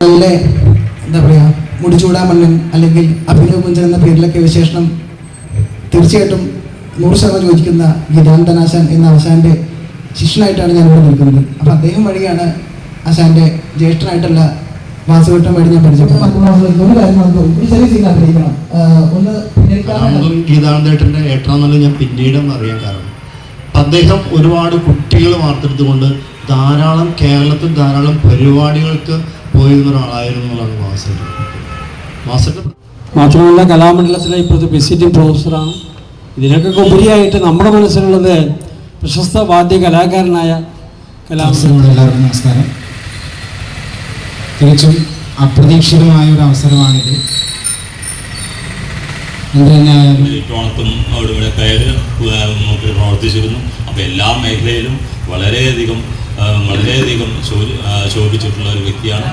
അതിലെ എന്താ പറയുക മുടിച്ചൂടാമണ്ണൻ അല്ലെങ്കിൽ അഭിനവ് കുഞ്ചൻ എന്ന പേരിലൊക്കെ വിശേഷണം തീർച്ചയായിട്ടും നൂറ് ശതമാനം യോജിക്കുന്ന ഗിതാനന്ദൻ ആശാൻ എന്ന ആശാന്റെ ശിഷ്യനായിട്ടാണ് ഞാൻ ഇവിടെ നിൽക്കുന്നത്. അപ്പം അദ്ദേഹം വഴിയാണ് ആശാന്റെ ജ്യേഷ്ഠനായിട്ടുള്ള വാസുവട്ടം വഴി ഞാൻ കലാമണ്ഡലം ഗീതാനന്ദേട്ടന്റെ ഏട്ടനാന്നുള്ളത് ഞാൻ പിന്നീടൊന്നും അറിയാൻ കാരണം. അദ്ദേഹം ഒരുപാട് കുട്ടികൾ വാർത്തെടുത്തുകൊണ്ട് ധാരാളം കേരളത്തിൽ ധാരാളം പരിപാടികൾക്ക് പോയിരുന്ന ഒരാളായിരുന്നു എന്നുള്ളതാണ് മാസ്റ്റർ മാസ്റ്റർ മാത്രമല്ല കലാമണ്ഡലത്തിലെ ഇപ്പോഴത്തെ വിസിറ്റിംഗ് പ്രൊഫസറാണ്. ഇതിനൊക്കെ ഉപരിയായിട്ട് നമ്മുടെ മനസ്സിലുള്ളത് പ്രശസ്ത വാദ്യ കലാകാരനായ കലാമണ്ഡലം. നമസ്കാരം എല്ലാവർക്കും നമസ്കാരം. തികച്ചും അപ്രതീക്ഷിതമായ ഒരു അവസരമാണിത്. ഇട്ടോണത്തും അവിടെ ഇവിടെ കയറി പ്രവർത്തിച്ചിരുന്നു. അപ്പോൾ എല്ലാ മേഖലയിലും വളരെയധികം വളരെയധികം ശോഭിച്ചിട്ടുള്ള ഒരു വ്യക്തിയാണ്.